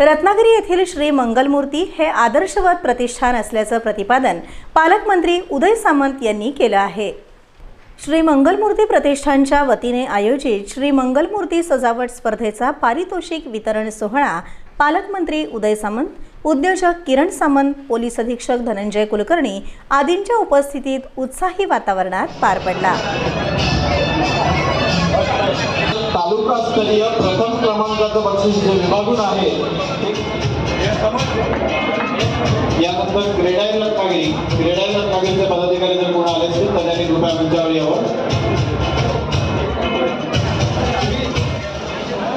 रत्नागिरी येथील श्री मंगलमूर्ती हे आदर्शवत प्रतिष्ठान असल्याचं प्रतिपादन पालकमंत्री उदय सामंत यांनी केलं आहे. श्री मंगलमूर्ती प्रतिष्ठानच्या वतीने आयोजित श्री मंगलमूर्ती सजावट स्पर्धेचा पारितोषिक वितरण सोहळा पालकमंत्री उदय सामंत उद्योजक किरण सामंत पोलीस अधीक्षक धनंजय कुलकर्णी आदींच्या उपस्थितीत उत्साही वातावरणात पार पडला. तालुकास्तरीय प्रथम मुलाचं बक्षीस जे विभागून आहे यानंतर क्रीडाई रत्नागिरी क्रीडाई रत्नागिरीचे पदाधिकारी जर कोण आले असतील तर त्यांनी कृपया मंचावर यावं.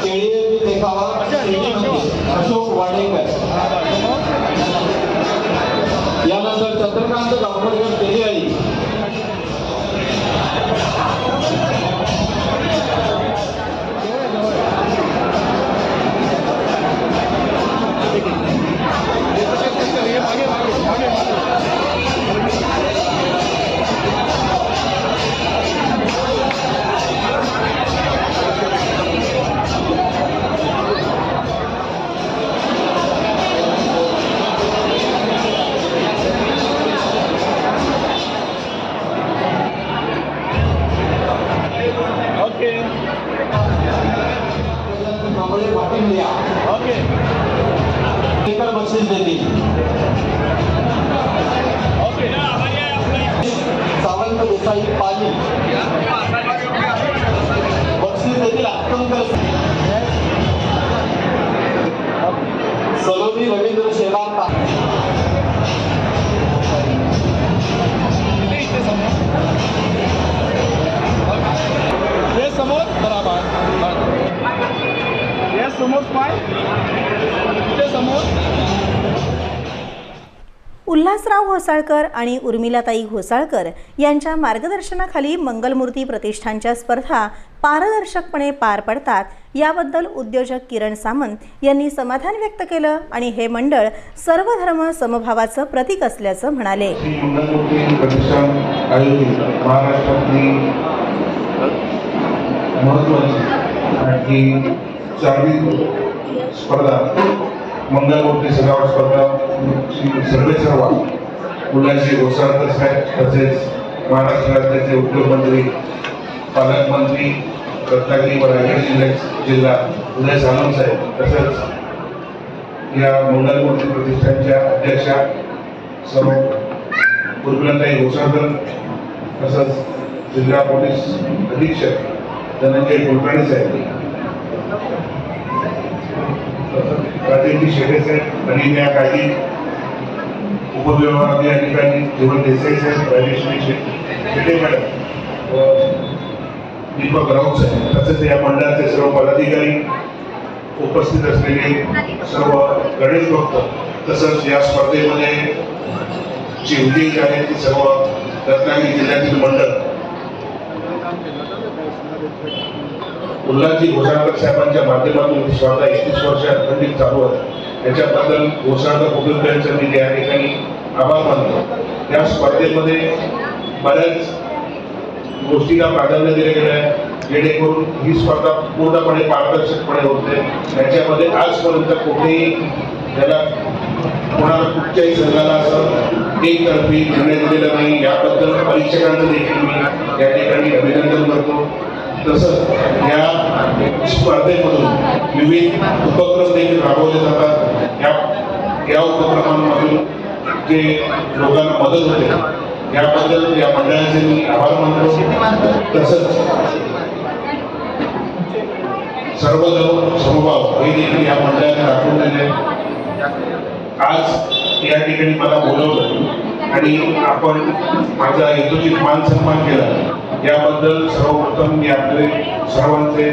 केळीएबी देखावा अशोक वाडेकर. यानंतर चंद्रकांत गावकर तेलियाई ओके उल्हासराव घोसाळकर आणि उर्मिलाताई घोसाळकर यांच्या मार्गदर्शनाखाली मंगलमूर्ती प्रतिष्ठानच्या स्पर्धा पारदर्शकपणे पार पडतात. याबद्दल उद्योजक किरण सामंत यांनी समाधान व्यक्त केलं आणि हे मंडळ सर्व धर्म समभावाचं प्रतीक असल्याचं म्हणाले. महत्वाची आणखी स्पर्धा मंगलमूर्ती सजावट स्पर्धा ची सर्वे सर्व मुलांची घोषणा साहेब तसेच महाराष्ट्र राज्याचे उद्योगमंत्री पालकमंत्री रत्नागिरी व रायगड जिल्ह्या जिल्हा उदय सामंत साहेब तसंच या मंगलमूर्ती प्रतिष्ठानच्या अध्यक्षा सर्व उर्मिलाताई घोषणकर तसंच जिल्हा पोलीस अधीक्षक धनंजय कुलकर्णी साहेब. तसंच राजेंद्र शेटे साहेब अनिन्या काजी काही अधिकारी जीवन देसाई साहेब राजेश्वरी शेटे मॅडम व दीपक राऊत साहेब तसेच या मंडळाचे सर्व पदाधिकारी उपस्थित असलेले सर्व गणेश भक्त तसंच या स्पर्धेमध्ये जी विजयी आहेत ती सर्व रत्नागिरी जिल्ह्यातील मंडळ उल्हाजी घोषाळकर साहेबांच्या माध्यमातून स्वतः स्पर्धा एकतीस वर्ष अखंडित चालू आहे त्याच्याबद्दल घोषाळकर कुटुंबियांचं मी या ठिकाणी आभार मानतो. या स्पर्धेमध्ये बऱ्याच गोष्टीला प्राधान्य दिले गेले आहे जेणेकरून ही स्पर्धा पूर्णपणे पारदर्शकपणे होते. त्याच्यामध्ये आजपर्यंत कुठेही त्याला कोणाला कुठच्याही संघाला असं एकतर्फी निर्णय दिलेला नाही. याबद्दल परीक्षकांचं देखील मी या ठिकाणी अभिनंदन करतो. तसंच या स्पर्धेमधून विविध उपक्रम देखील राबवले जातात. या या उपक्रमांमधून जे लोकांना मदत होते याबद्दल या मंडळाचे मी आभार मानतो. तसंच सर्वजण समभाव हे देखील या मंडळाने दाखवून दिले. आज या ठिकाणी मला बोलवलं आणि आपण माझा हेतूचित मान सन्मान केला. याबद्दल सर्वप्रथम मी आपले सर्वांचे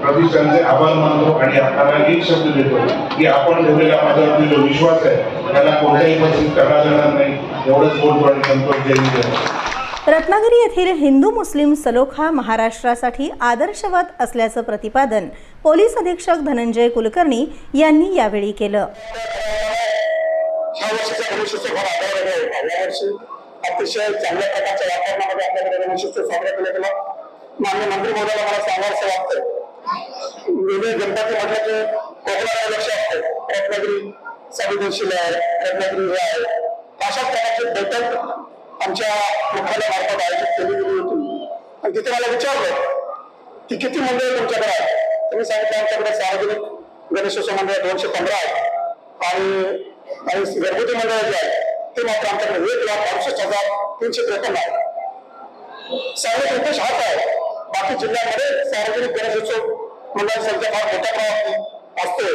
प्रतिष्ठानचे आभार मानतो आणि आपल्याला एक शब्द देतो की आपण ठेवलेला माझ्यावरती जो विश्वास आहे त्याला कोणत्याही परिस्थितीत करता येणार नाही. एवढंच बोलतो आणि संतोष जय जय रत्नागिरी येथील हिंदू मुस्लिम सलोखा महाराष्ट्रासाठी आदर्शवत असल्याचं प्रतिपादन पोलीस अधीक्षक धनंजय कुलकर्णी यांनी यावेळी केलं. अतिशय चांगल्या प्रकारच्या वातावरणामध्ये आपल्याकडे गणेशोत्सव साजरा केला गेला मान्य मंत्री महोदयाला मला सांगावंसं वाटतं वेगळे गणपती म्हटलं की कोकणाला लक्ष असतं. रत्नागिरी संवेदनशील आहे रत्नागिरी हे आहे. अशा प्रकारची बैठक आमच्या मुख्यालयामार्फत आयोजित केली गेली होती. आणि तिथे मला विचारलं की किती मंडळ तुमच्याकडे आहे तुम्ही सांगितलं आमच्याकडे सार्वजनिक गणेशोत्सव मंडळ दोनशे पंधरा आहे आणि आणि घरगुती मंडळ जे आहे ते मात्र आमच्याकडे एक लाख अडुसष्ट हजार तीनशे त्रेपन्न आहे. सार्वजनिक उद्देश हाच आहे. बाकी जिल्ह्यामध्ये सार्वजनिक गणेशोत्सव मंडळाची संख्या फार मोठ्या प्रमाणात असते.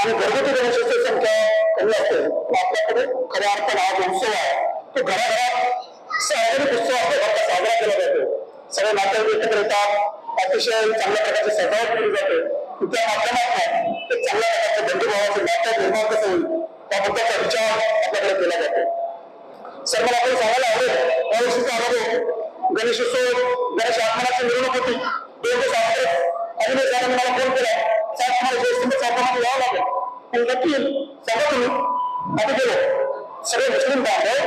आणि घरगुती गणेशोत्सव संख्या कमी असते. आपल्याकडे खऱ्या अर्थानं हा जो उत्सव आहे तो घराघरात सार्वजनिक उत्सव आपल्या घरात साजरा केला जातो. सगळे नातेवाईक एकत्र येतात. अतिशय चांगल्या प्रकारची सजावट केली जाते. त्या माध्यमातून एक चांगल्या प्रकारचं बंधुभावाचं नातं निर्माण कसं होईल? त्याबद्दलचा विचार आपल्याकडे केला जातो. सर मला आपण सांगायला आवडेल? यावर्षीचा अनुभव गणेशोत्सव गणेश आगमनाची मिरवणूक होती. दोन दिवस अगोदर अभिनय सरांनी मला फोन केला. साहेब तुम्हाला जयस्तंभ साहेबांना यावं लागेल. पण नक्की सांगा तुम्ही. आम्ही गेलो. सगळे मुस्लिम बांधव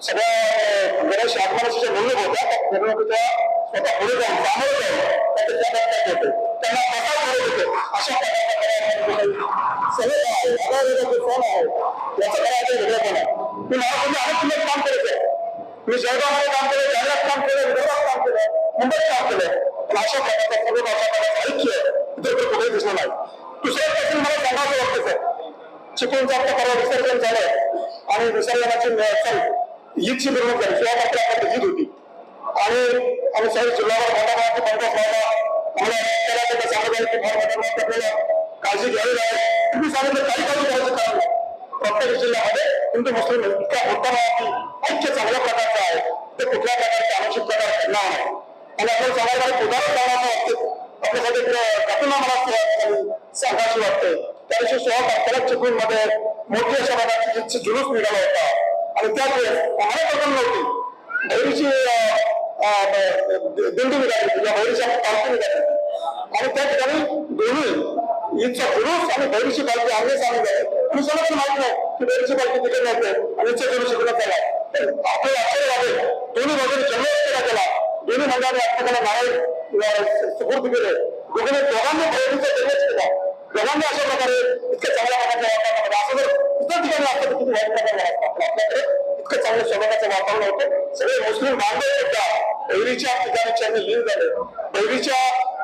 सगळ्या गणेश आगमनाची ज्या मिरवणूक होत्या त्या मिरवणुकीच्या स्वतः पुढे जाऊन सामोरं जाऊन त्याचे त्यांना अशा सगळे आहे आहे आहे मी महाराष्ट्रामध्ये अनेक काम केलं आहे मी जळगावमध्ये काम केलं काम केलं विदर्भात काम केलं मुंबईत काम केलं पण अशा प्रकारचा सर्व अशा प्रकारचं ऐक्य इतर कुठे कुठेही दिसलं नाही दुसऱ्या प्रश्न मला सांगायचं वाटतं सर चिपळूणचं आपलं परवा विसर्जन झालं आणि विसर्जनाची चल ईदची मिरवणूक झाली किंवा आपल्या ईद होती आणि आम्ही सगळे जिल्ह्यावर मोठा मोठा बंद काळजी घ्यावी लागेल. तुम्ही सांगितलं काही काळजी घ्यायचं काम प्रत्येक जिल्ह्यामध्ये हिंदू मुस्लिम इतका होता ऐक्य चांगल्या प्रकारचं आहे. ते कुठल्या प्रकारचे अनुचित प्रकार घडणार नाही. आणि आपण समाजाला उदाहरण लावणार वाटते आपल्यासाठी एक घटना मला सांगायची वाटते. त्या दिवशी सोळा तारखेला चिपळूणमध्ये मोठी अशा प्रकारची जुलूस निघाला होता. आणि त्याच वेळेस आम्हाला पकडून नव्हती भैरीची दिंडी निघाली किंवा भैरीची पालखी निघाली आणि त्या ठिकाणी दोन्ही इथचा पुरुष आणि भैरीची पालखी आम्ही सांगत आहे. पुरुषाला पण माहीत नाही की भैरीची पालखी तिकडे नव्हते आणि ईदचा करू शकत त्याला तर आपल्याला आश्चर्य वाटेल. दोन्ही बाजूने जल्लोष केला त्याला? दोन्ही मंडळाने आपल्याला नारळ सुपूर्द केले दोघांनी दोघांनी भैरीचा जल्लोष केला दोघांनी अशा प्रकारे इतक्या चांगल्या प्रकारच्या वातावरणामध्ये असं जर इतर ठिकाणी आपल्याला किती वाईट प्रकार आपल्याकडे इतकं चांगलं स्वभावाचं वातावरण होतं सगळे मुस्लिम बांधव सुद्धा बहिरीच्या ठिकाणी त्यांनी लीन झाले बहिरीच्या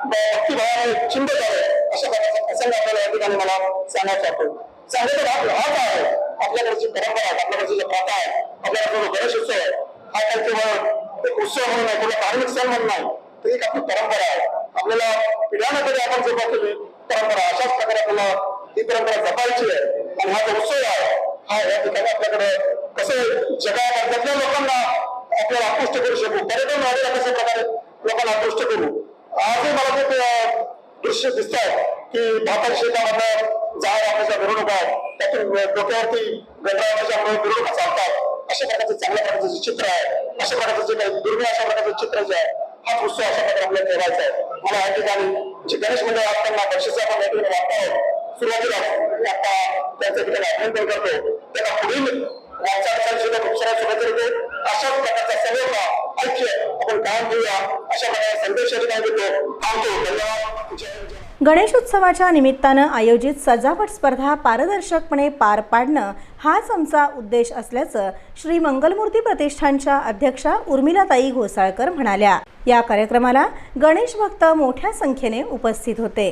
भक्तिभावाने चिंब झाले. अशा प्रकारचा प्रसंग आपल्याला या ठिकाणी मला सांगायचा वाटतो सांगायचा भाग हाच आहे. आपल्याकडची परंपरा आहे आपल्याकडची जी प्रथा आहे आपल्याकडे जो गणेश उत्सव आहे हा काही केवळ एक उत्सव म्हणून नाही किंवा धार्मिक सण म्हणून नाही तर एक आपली परंपरा आहे. आपल्याला पिढ्यानंतर आपण जपवलेली परंपरा अशाच प्रकारे आपल्याला ही परंपरा जपायची आहे. आणि हा जो उत्सव आहे हा या ठिकाणी आपल्याकडे कसं जगातल्या लोकांना आपल्याला आकृष्ट करू शकू. पर्यटन वाढीला कशा प्रकारे लोकांना आकृष्ट करू? आजही मला खूप दृश्य दिसत आहेत की भाताच्या शेतामधनं झाड आपल्याच्या मिरवणूक आहेत त्यातून डोक्यावरती गणरायाच्या मिरवणुका चालतात अशा प्रकारचं चांगल्या प्रकारचं जे चित्र आहे अशा प्रकारचं जे काही दुर्मिळ अशा प्रकारचं चित्र जे आहे हा उत्सव अशा प्रकारे आपल्याला ठेवायचा आहे. मला या ठिकाणी जे गणेश मंडळ असताना बक्षिस आपण या ठिकाणी वाटत आहोत सुरुवातीला आता आता त्यांचं अभिनंदन करतो पुढील वाटचाल सुद्धा शुभेच्छा अशाच प्रकारचा सर्व ऐक्य आपण अशा संदेश ठिकाणी देतो थांबतो धन्यवाद गणेशोत्सवाच्या निमित्तानं आयोजित सजावट स्पर्धा पारदर्शकपणे पार पाडणं हाच आमचा उद्देश असल्याचं श्री मंगलमूर्ती प्रतिष्ठानच्या अध्यक्षा उर्मिलाताई घोसाळकर म्हणाल्या. या कार्यक्रमाला गणेश भक्त मोठ्या संख्येने उपस्थित होते.